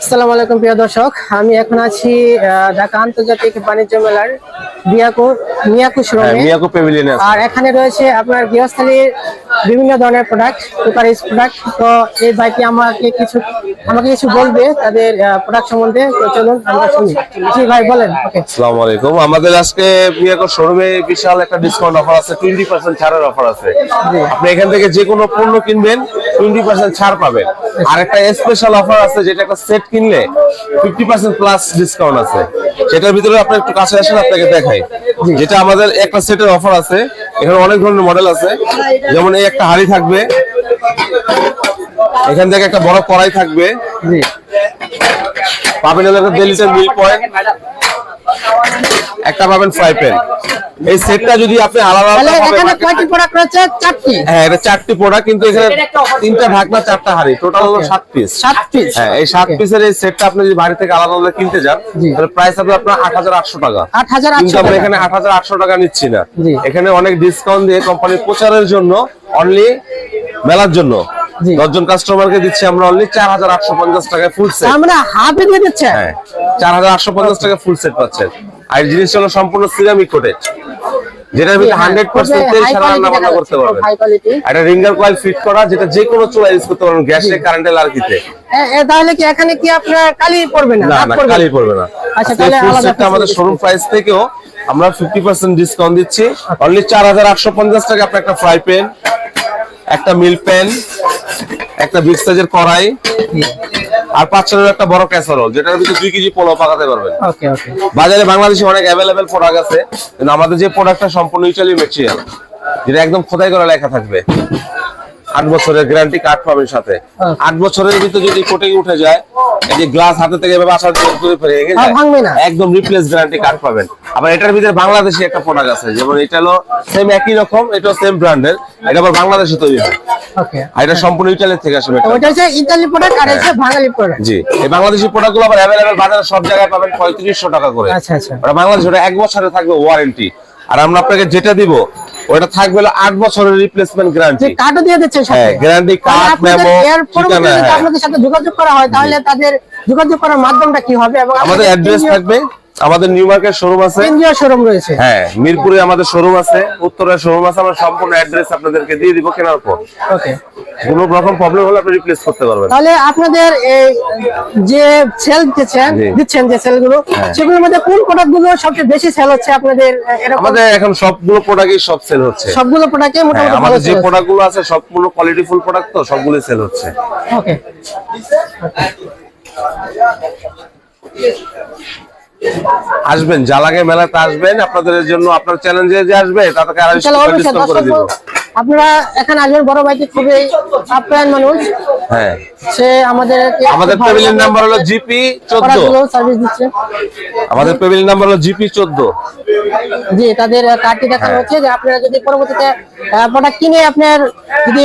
আসসালামু আলাইকুম প্রিয় দর্শক। আমি এখন আছি ঢাকা আন্তর্জাতিক বাণিজ্য মেলার বিয়াকু মিয়াকু শোরুমে মিয়াকো প্যাভিলিয়নে আর এখানে রয়েছে আপনার গৃহস্থালীর বিভিন্ন ধরনের প্রোডাক্ট কুকারিজ প্রোডাক্ট তো এই ভাইটি আমাকে কিছু আমাকে কিছু বলবে তাদের প্রোডাক্ট সম্বন্ধে। তো চলুন আমরা শুনি। জি ভাই বলেন। আসসালামু আলাইকুম। আমাদের আজকে মিয়াকো শোরুমে বিশাল একটা ডিসকাউন্ট অফার আছে টোয়েন্টি পার্সেন্ট ছাড়ের অফার আছে। আপনি এখান থেকে যে কোনো পণ্য কিনবেন টোয়েন্টি পার্সেন্ট ছাড় পাবেন আর একটা স্পেশাল অফার আছে যেটা একটা সেট কিনলে ফিফটি পার্সেন্ট প্লাস ডিসকাউন্ট আছে। সেটার ভিতরে আপনি একটু কাছে আসেন আপনাকে দেখাই। যেটা আমাদের একটা সেটের অফার আছে এখানে অনেক ধরনের মডেল আছে। যেমন এই একটা হাড়ি থাকবে এখান থেকে একটা বড় কড়াই থাকবে। পাবেন একটা দেড় লিটার মিল্ক পয়েন্ট একটা পাবেন ফ্রাই প্যান এই সেটটা যদি আপনি আলাদা তাহলে আলাদা এখানে কয়টি প্রোডাক্ট রয়েছে? চারটি। হ্যাঁ এটা চারটি প্রোডাক্ট কিন্তু এখানে তিনটা ঢাকনা চারটা হাড়ি। টোটাল হলো Okay. সাত পিস সাত পিস হ্যাঁ এই সাত পিসের এই সেটটা আপনি যদি বাড়ি থেকে আলাদা আলাদা কিনতে যান তাহলে প্রাইস হবে আপনার আট হাজার আটশো টাকা। আট হাজার কিন্তু আটশো আমরা টাকা। এখানে আট হাজার আটশো টাকা নিচ্ছি না। এখানে অনেক ডিসকাউন্ট দিয়ে কোম্পানির প্রচারের জন্য অনলি মেলার জন্য। দশজন কাস্টমারকে দিচ্ছি আমরা অনলি চার হাজার আটশো পঞ্চাশ টাকায় ফুল সেট আমরা হাফে দিয়ে দিচ্ছে হ্যাঁ চার হাজার আটশো পঞ্চাশ টাকা ফুল সেট পাচ্ছেন। আর এই জিনিসটা হলো সম্পূর্ণ সিরামিক কোটেড যেটার ভিতরে হান্ড্রেড পার্সেন্ট তেল ছাড়া রান্না বান্না করতে পারবেন। একটা রিঙ্গার কয়েল ফিট করা যেটা যে কোনো চুলা ইউজ করতে পারবেন গ্যাসে কারেন্টে লার্কিতে। তাহলে কি এখানে কি আপনার কালি পড়বে না? না পড়বে? কালি পড়বে না। আচ্ছা, তাহলে আলাদা আমাদের শোরুম প্রাইস থেকেও আমরা ফিফটি পার্সেন্ট ডিসকাউন্ট দিচ্ছি। অনলি চার হাজার আটশো পঞ্চাশ টাকা আপনার একটা ফ্রাই প্যান একটা মিল প্যান একটা বিগ সাইজের কড়াই আর পাঁচ ছয় একটা বড় ক্যাসারোল যেটার ভিতরে দুই কেজি পোলাও পাকাতে পারবে ওকে ওকে বাজারে বাংলাদেশে অনেক অ্যাভেলেবেল প্রোডাক্ট আছে কিন্তু আমাদের যে প্রোডাক্টটা সম্পূর্ণ ইটালি মেটেরিয়াল যেটা একদম খোদাই করা লেখা থাকবে। আট বছরের গ্যারান্টি কার্ড পাবেন সাথে। আচ্ছা। আট বছরের ভিতরে যদি কোটিং উঠে যায় এই যে গ্লাস হাতে থেকে এভাবে আসার ফেলে আর ভাঙবে না। একদম রিপ্লেস গ্যারান্টি কার্ড পাবেন। আবার এটার ভিতরে বাংলাদেশি একটা প্রোডাক্ট আছে যেমন এটা হলো সেম একই রকম এটাও সেম ব্র্যান্ডের এটা আবার বাংলাদেশে তৈরি হয়। এটা সম্পূর্ণ ইটালি থেকে আসবে ওটা হচ্ছে ইতালি প্রোডাক্ট আর হচ্ছে বাঙালি প্রোডাক্ট জি এই বাংলাদেশি প্রোডাক্টগুলো আবার অ্যাভেলেবেল বাজারে সব জায়গায় পাবেন পঁয়ত্রিশশো টাকা করে। আচ্ছা আচ্ছা। ওটা বাংলাদেশ ওটা এক বছরে থাকবে ওয়ারেন্টি আর আমরা আপনাকে যেটা দিব ওটা থাকবে হলো আট বছরের রিপ্লেসমেন্ট গ্যারান্টি কার্ডও দিয়ে দিচ্ছেন সাথে। হ্যাঁ গ্যারান্টি কার্ড মেমো ঠিকানা আপনাদের সাথে যোগাযোগ করা হয় তাহলে তাদের যোগাযোগ করার মাধ্যমটা কি হবে? এবং আমাদের অ্যাড্রেস থাকবে আমাদের নিউ মার্কেট শোরুম আছে। কেন্দ্রীয় শোরুম রয়েছে। হ্যাঁ মিরপুরে আমাদের শোরুম আছে উত্তরের শোরুম আছে আমরা সম্পূর্ণ অ্যাড্রেস আপনাদেরকে দিয়ে দিব কেনার পর। ওকে। কোনো রকম প্রবলেম হলে আপনি রিপ্লেস করতে পারবেন। তাহলে আপনাদের এই যে সেল দিচ্ছেন দিচ্ছেন যে সেলগুলো হ্যাঁ। সেগুলোর মধ্যে কোন প্রোডাক্টগুলো সবচেয়ে বেশি সেল হচ্ছে আপনাদের এরকম? আমাদের এখন সবগুলো প্রোডাক্টই সব সেল হচ্ছে। সবগুলো প্রোডাক্টে হ্যাঁ মোটামুটি আমাদের যে sell হচ্ছে। প্রোডাক্টগুলো আছে সবগুলো কোয়ালিটি ফুল প্রোডাক্ট তো সবগুলো সেল হচ্ছে। ওকে। আসবেন জালাগে মেলাতে আসবেন আপনাদের জন্য আপনার চ্যালেঞ্জে যে আসবে তাদেরকে আড়াইশো করে দিব। আপনারা এখানে আসবেন বড় ভাইটি খুবই আপ্যায়ন মানুষ। হ্যাঁ। সে আমাদের আমাদের পেভিলিয়ন নাম্বার হলো জিপি চোদ্দ। সার্ভিস দিচ্ছে। আমাদের পেভিলিয়ন নাম্বার হলো জিপি চোদ্দ। জি তাদের কার্ডটি দেখানো হ্যাঁ। হচ্ছে যে আপনারা যদি পরবর্তীতে প্রোডাক্ট কিনে আপনার যদি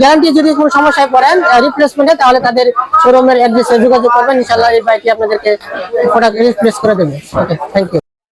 গ্যারান্টি যদি কোনো সমস্যায় পড়েন রিপ্লেসমেন্টে তাহলে তাদের শোরুমের অ্যাড্রেসে যোগাযোগ করবেন। ইনশাআল্লাহ এই বাইকটি আপনাদেরকে প্রোডাক্ট রিপ্লেস করে দেবে। Okay thank you